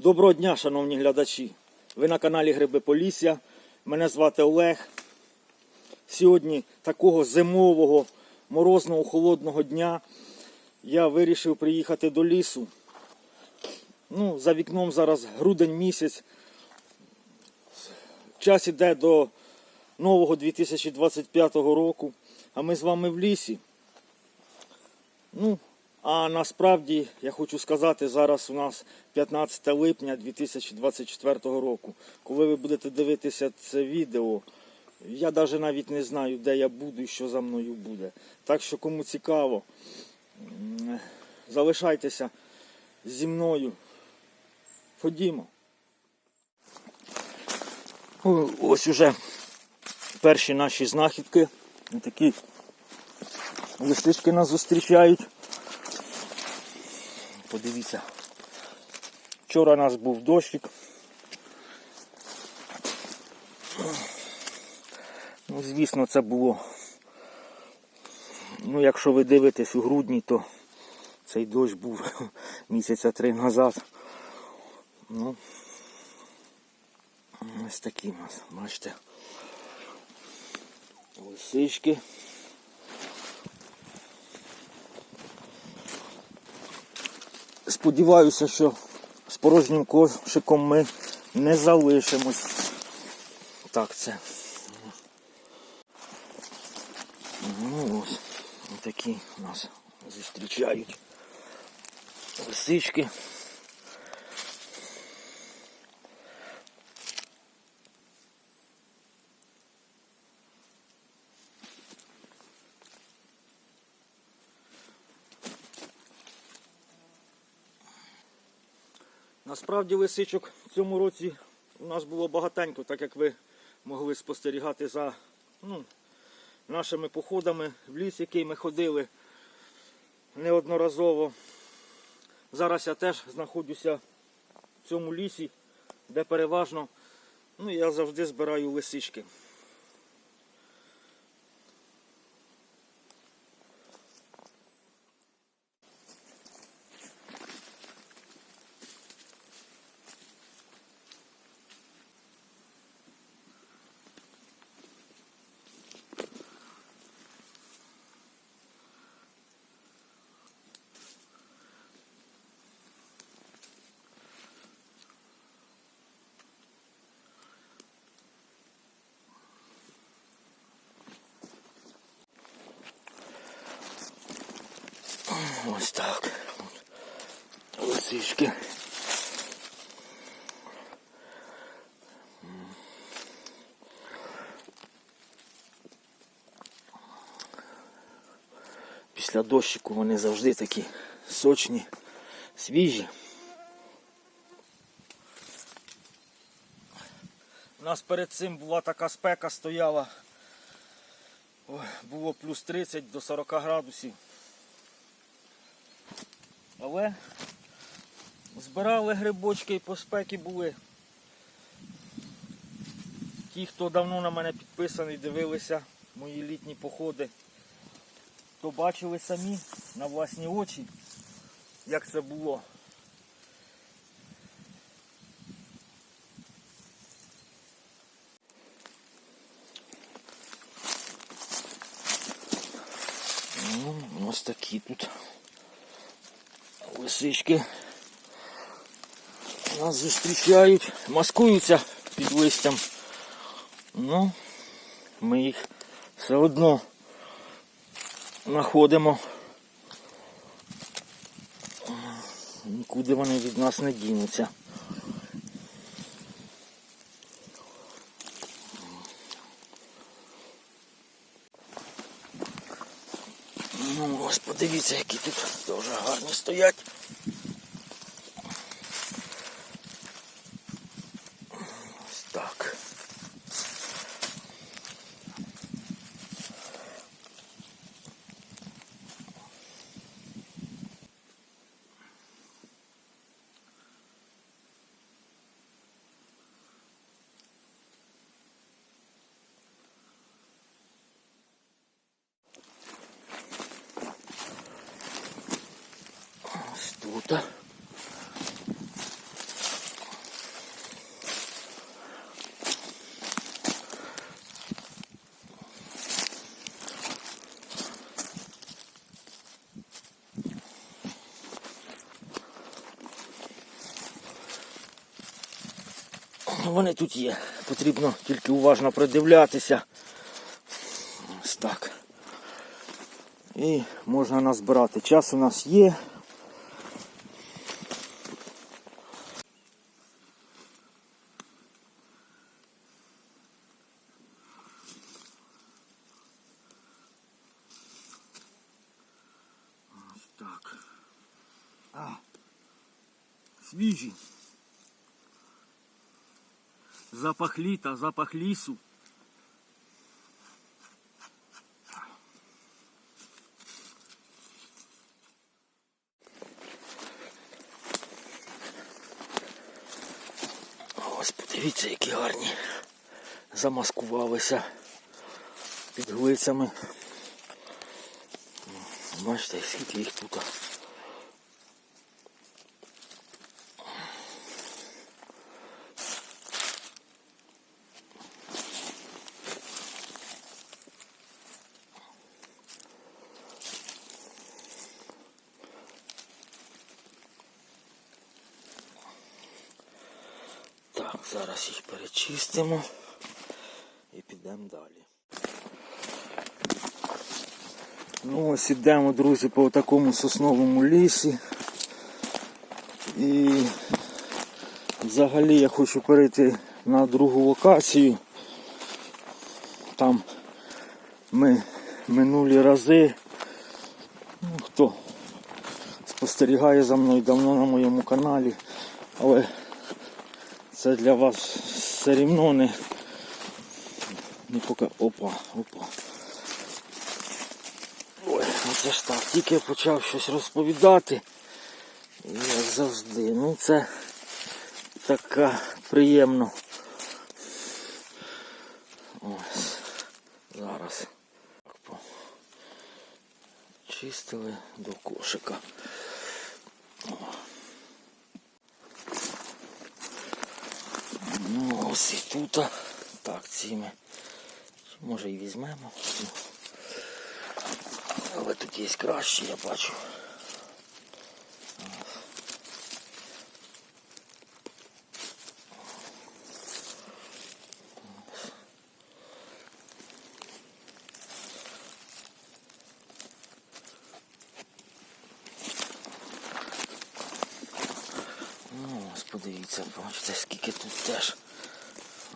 Доброго дня, шановні глядачі. Ви на каналі Гриби Полісся. Мене звати Олег. Сьогодні такого зимового, морозного, холодного дня я вирішив приїхати до лісу. Ну, за вікном зараз грудень місяць. Час іде до нового 2025 року, а ми з вами в лісі. Ну, а насправді я хочу сказати, зараз у нас 15 липня 2024 року. Коли ви будете дивитися це відео, я навіть навіть не знаю, де я буду і що за мною буде. Так що кому цікаво, залишайтеся зі мною. Ходімо. Ось уже перші наші знахідки. Такі листички нас зустрічають. Подивіться. Вчора у нас був дощик. Ну, звісно, це було. Ну, якщо ви дивитесь у грудні, то цей дощ був місяця три назад. Ну, ось такі у нас, бачите. Лисички. Сподіваюся, що з порожнім кошиком ми не залишимось. Так, це. Ну ось, такі нас зустрічають лисички. Насправді лисичок в цьому році у нас було багатенько, так як ви могли спостерігати за ну, нашими походами в ліс, який ми ходили неодноразово. Зараз я теж знаходжуся в цьому лісі, де переважно ну, я завжди збираю лисички. Ось так. Лисички. Після дощику вони завжди такі сочні, свіжі. У нас перед цим була така спека стояла. Було плюс 30 до 40 градусів. Але збирали грибочки і по спеки були. Ті, хто давно на мене підписаний, дивилися мої літні походи, то бачили самі на власні очі, як це було. Ну, ось такі тут лисички нас зустрічають, маскуються під листям. Ну, ми їх все одно знаходимо. Нікуди вони від нас не дінуться. Ось подивіться, які тут дуже гарні стоять. Да. Вони тут є, потрібно тільки уважно придивлятися. Ось так. І можна назбирати. Час у нас є. Запах літа, запах лісу. Ось подивіться, які гарні. Замаскувалися під глицями. Бачите, скільки їх тут. Так, зараз їх перечистимо і підемо далі. Ну ось ідемо, друзі, по такому сосновому лісі. І взагалі я хочу перейти на другу локацію. Там ми минулі рази, ну, хто спостерігає за мною давно на моєму каналі, але це для вас все рівно не, не пока. Опа, опа. Ой, оце ж так, тільки я почав щось розповідати. Як завжди. Ну це така приємно. Ось. Зараз. Чистили до кошика. Ну, ось і тут. Так, ці ми. Може і візьмемо. Але тут є краще, я бачу. Ну, подивіться, бачите, скільки тут теж.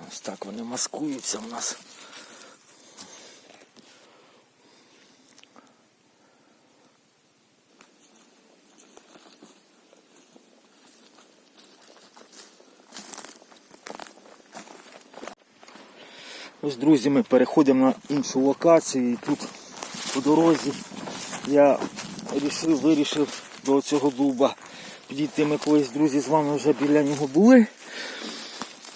Ось так вони маскуються в нас. Ось, друзі, ми переходимо на іншу локацію і тут по дорозі я вирішив, вирішив до цього дуба підійти. Ми колись, друзі, з вами вже біля нього були.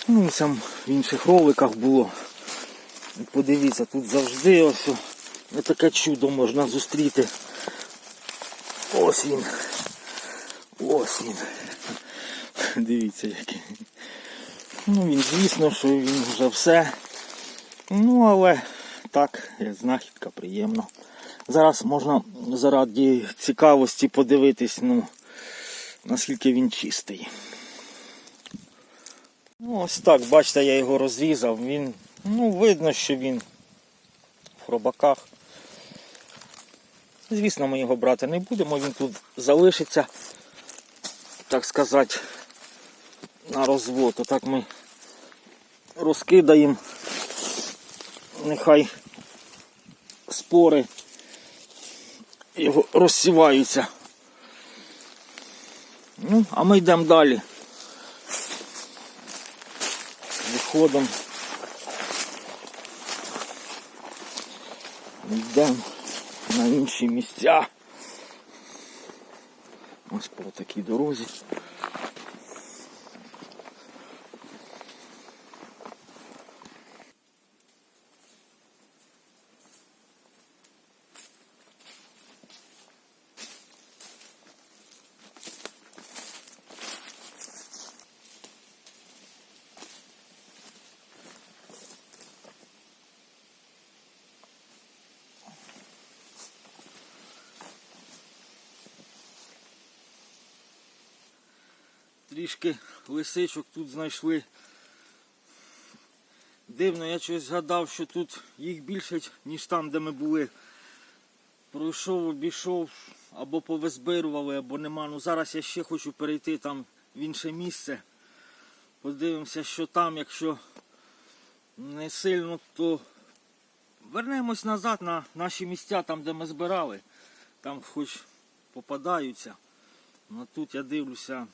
Ну, там в інших роликах було. Подивіться, тут завжди ось таке чудо можна зустріти. Ось він. Ось він. Дивіться який. Ну він, звісно, що він вже все. Ну, але так, знахідка приємно. Зараз можна заради цікавості подивитись, ну, наскільки він чистий. Ну, ось так, бачите, я його розрізав. Він, ну, видно, що він в хробаках. Звісно, ми його брати не будемо, він тут залишиться, так сказати, на розвод. Отак ми розкидаємо. Нехай спори його розсіваються. Ну, а ми йдемо далі. Виходимо. Йдемо на інші місця. Ось по такій дорозі. Трішки лисичок тут знайшли. Дивно, я щось згадав, що тут їх більше, ніж там, де ми були. Пройшов, обійшов, або повизбирували, або нема. Ну зараз я ще хочу перейти там в інше місце. Подивимося, що там, якщо не сильно, то вернемось назад на наші місця, там, де ми збирали. Там хоч попадаються. Ну тут я дивлюся.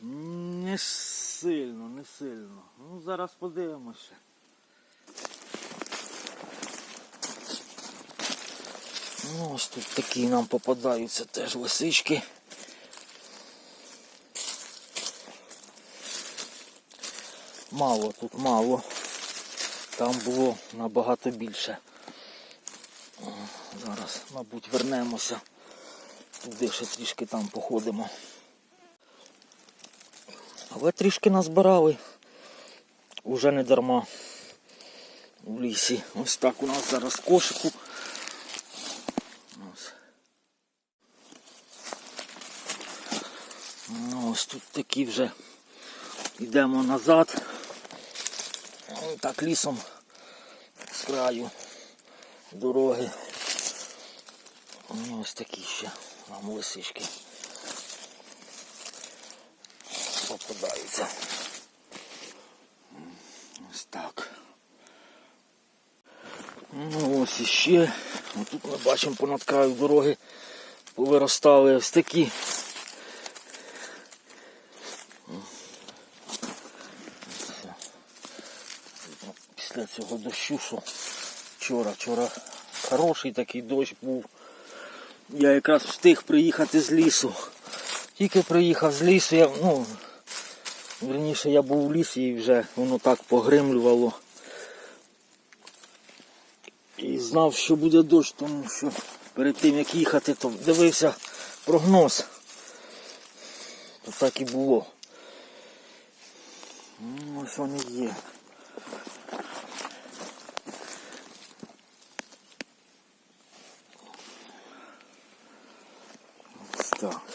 Не сильно, не сильно. Ну зараз подивимося. Ну, ось тут такі нам попадаються теж лисички. Мало тут мало. Там було набагато більше. Зараз, мабуть, вернемося. Туди ще трішки там походимо. Але трішки назбирали. Уже не дарма у лісі. Ось так у нас зараз кошику. Ось. Ну, ось тут такі вже йдемо назад. Ну, Так лісом з краю дороги. Ну, Ось такі ще нам лисички попадаються. Ось так. Ну ось іще. Тут ми бачимо понад краю дороги повиростали ось такі. Після цього дощу, що вчора, вчора хороший такий дощ був. Я якраз встиг приїхати з лісу. Тільки приїхав з лісу, я, ну, верніше я був у лісі і вже воно так погримлювало. І знав, що буде дощ, тому що перед тим як їхати, то дивився прогноз. То так і було. Ну, ось вони є. Так.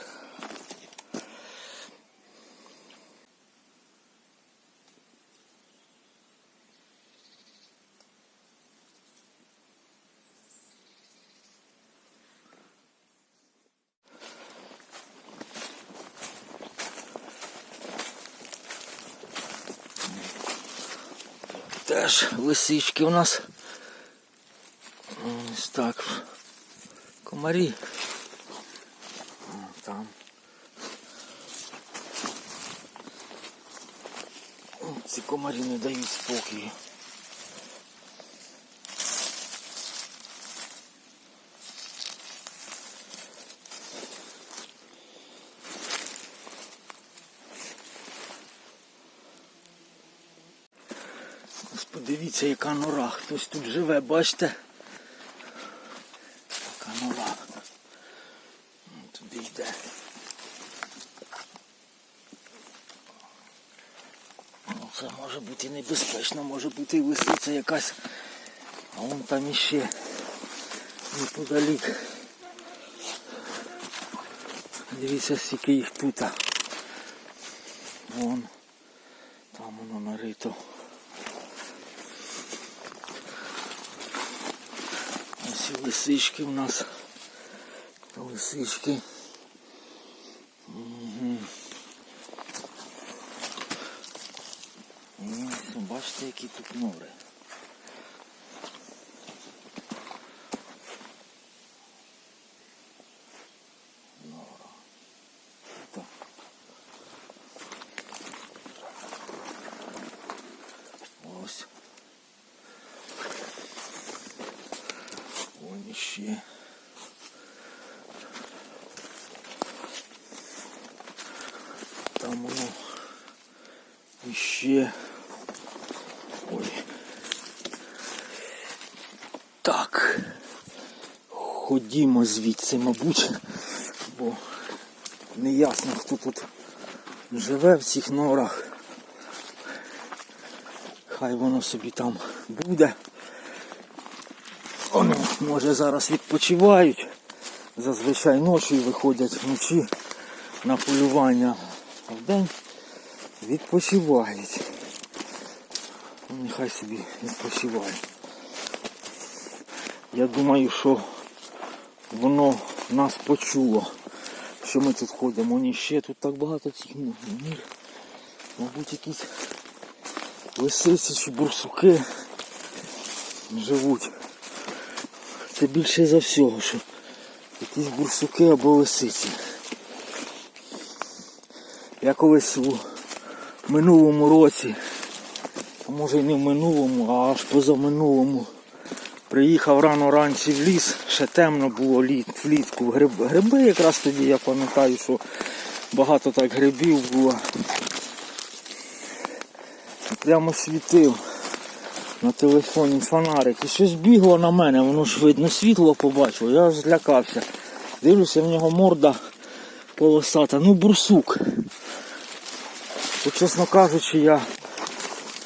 Теж лисички у нас. Ось так. Комарі. Там. Ці комарі не дають спокою. Ось подивіться, яка нора. Хтось тут живе, бачите? Яка нора. Туди йде. Ну, це може бути небезпечно, може бути і лисиця якась. А вон там іще неподалік. Дивіться, скільки їх тут. Вон. Там воно нарито. Ось і лисички в нас. Лисички. Угу. І ось, бачите, які тут нори. Нора. Так. Ось. Вон іще. Там воно іще. Ой. Так. Ходімо звідси, мабуть, бо не ясно, хто тут живе в цих норах. Хай воно собі там буде. Вони, може, зараз відпочивають. Зазвичай ночі виходять вночі на полювання, а вдень відпочивають. Нехай собі відпочиває. Я думаю, що воно нас почуло, що ми тут ходимо. Ні, ще тут так багато цих мір. Мабуть, якісь лисиці чи бурсуки живуть. Це більше за всього, що якісь бурсуки або лисиці. Я колись у минулому році, а може й не в минулому, а аж позаминулому, приїхав рано вранці в ліс, ще темно було літ, влітку. Гриб, гриби якраз тоді я пам'ятаю, що багато так грибів було. Прямо світив на телефоні фонарик. І щось бігло на мене, воно ж видно світло побачило, я злякався. Дивлюся, в нього морда полосата. Ну, бурсук. То, чесно кажучи, я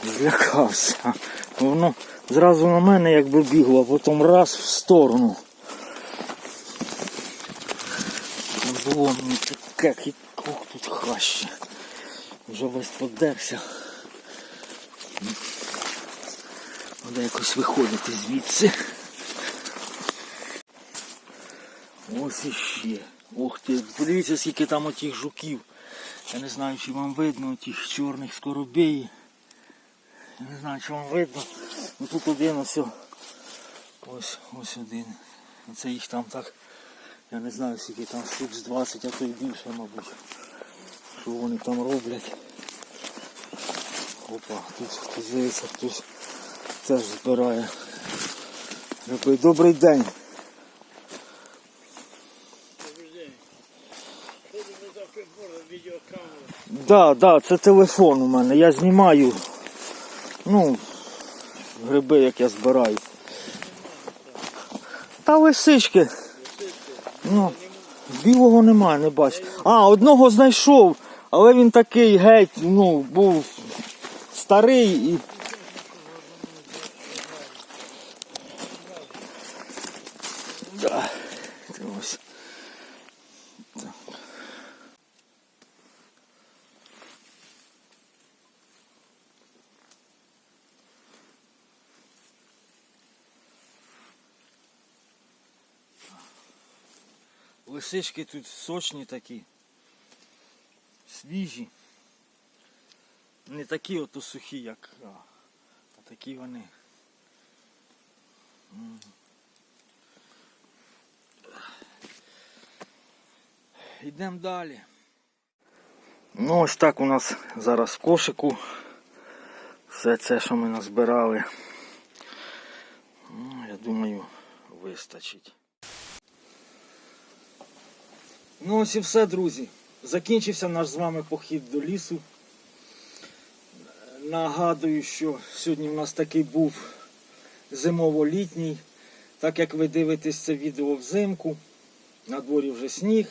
злякався. Воно зразу на мене якби бігло, а потім раз в сторону. Було мені таке, ох, тут краще. Вже весь подерся. Треба якось виходити звідси. Ось іще. Ох ти, подивіться, скільки там отих жуків. Я не знаю, чи вам видно отих чорних скоробей. Я не знаю, чи вам видно. Ну тут один ось. Ось, ось один. Це їх там так. Я не знаю, скільки там штук з 20, а то й більше, мабуть. Що вони там роблять. Опа, тут хтось здається, хтось теж збирає. Добрий день. Да, да, це телефон у мене. Я знімаю. Ну, гриби, як я збираю. Та лисички. Ну, білого немає, не бачу. А, одного знайшов, але він такий геть, ну, був старий і. Да. Це ось. Лисички тут сочні такі, свіжі. Не такі ото сухі, як, а, такі вони. Йдемо далі. Ну ось так у нас зараз в кошику. Все це, що ми назбирали. Ну, я думаю, вистачить. Ну ось і все, друзі. Закінчився наш з вами похід до лісу. Нагадую, що сьогодні в нас такий був зимово-літній. Так як ви дивитесь це відео взимку, на дворі вже сніг,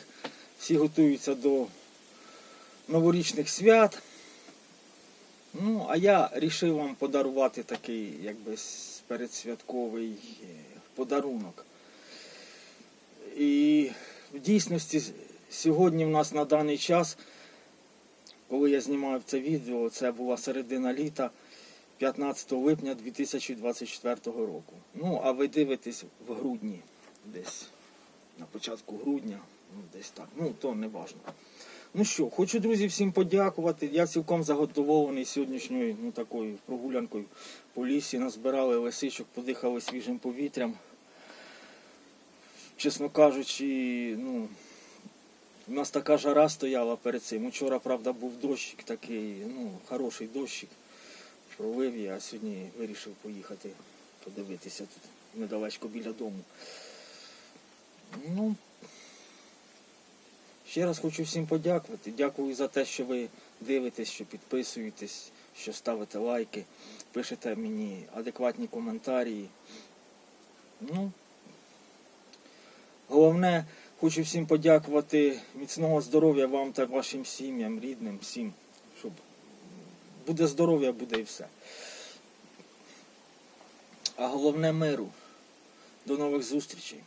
всі готуються до новорічних свят. Ну, а я рішив вам подарувати такий, якби передсвятковий е, подарунок. І в дійсності сьогодні в нас на даний час, коли я знімав це відео, це була середина літа 15 липня 2024 року. Ну, а ви дивитесь в грудні, десь на початку грудня, ну, десь так. Ну, то не важно. Ну що, хочу, друзі, всім подякувати. Я цілком задоволений сьогоднішньою ну, такою прогулянкою по лісі. Назбирали лисичок, подихали свіжим повітрям. Чесно кажучи, ну, у нас така жара стояла перед цим. Учора, правда, був дощик такий, ну, хороший дощик. Пролив я, а сьогодні вирішив поїхати подивитися тут недалечко біля дому. Ну, Ще раз хочу всім подякувати. Дякую за те, що ви дивитесь, що підписуєтесь, що ставите лайки, пишете мені адекватні коментарі. Ну, головне, хочу всім подякувати міцного здоров'я вам та вашим сім'ям, рідним, всім, щоб буде здоров'я, буде і все. А головне миру. До нових зустрічей.